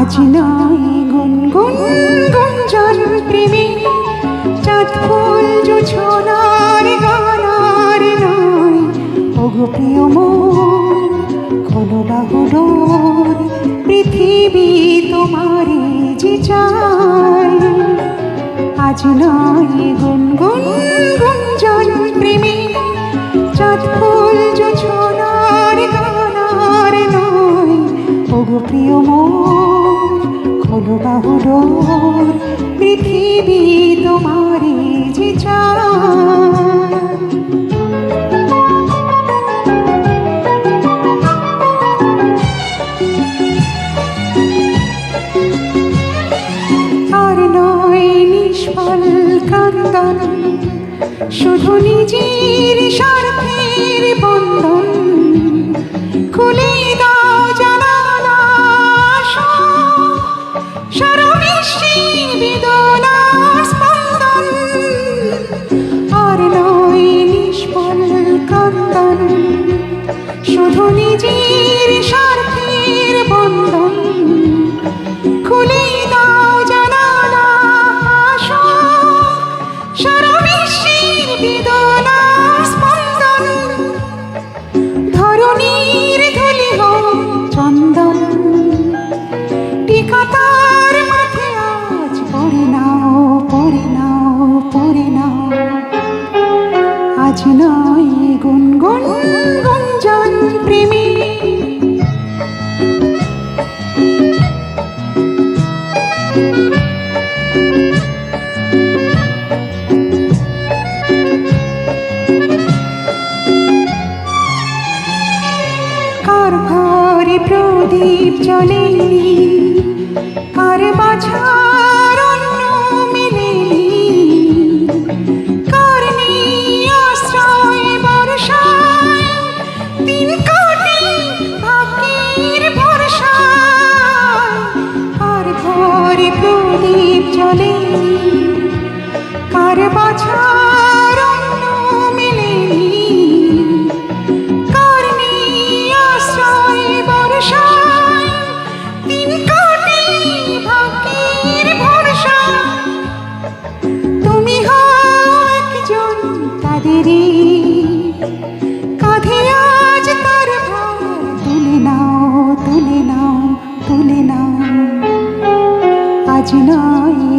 আজ নাই গুনগুন গুঞ্জন প্রেমী। চাঁদ ফুল জোছনার গানার নয়। ওগো প্রিয় মোর খোলো বাহুডোর, পৃথিবী তোমারে যে চায়। আজ নয় গুনগুন গুঞ্জন প্রেমী। চাঁদ ফুল বাহুডোর পৃথিবী তোমারে যে আর নয় নিষ্ফল কান্দন শুধু নিজের স্বার্থের শুধু নিজের স্বার্থের বন্ধন। খুলে দাও জানালা স্পন্দন। ধরণীর ধুলি চন্দন। মাথে আজ পড়ে নাও পড়ে নাও পড়ে নাও। আজ নয় গুনগুন। প্রেমী। কার ঘরে প্রদীপ জ্বলেনি কার বাছার জ্বলেনি কার বাছার আশ্রয় বর্ষায়? তিন কোটি ভাগ্যের ভরসা। তুমি হও একজন তাদেরই। কাঁধে আজ তার তুলে নাও তুলে নাও তুলে নাও। আজ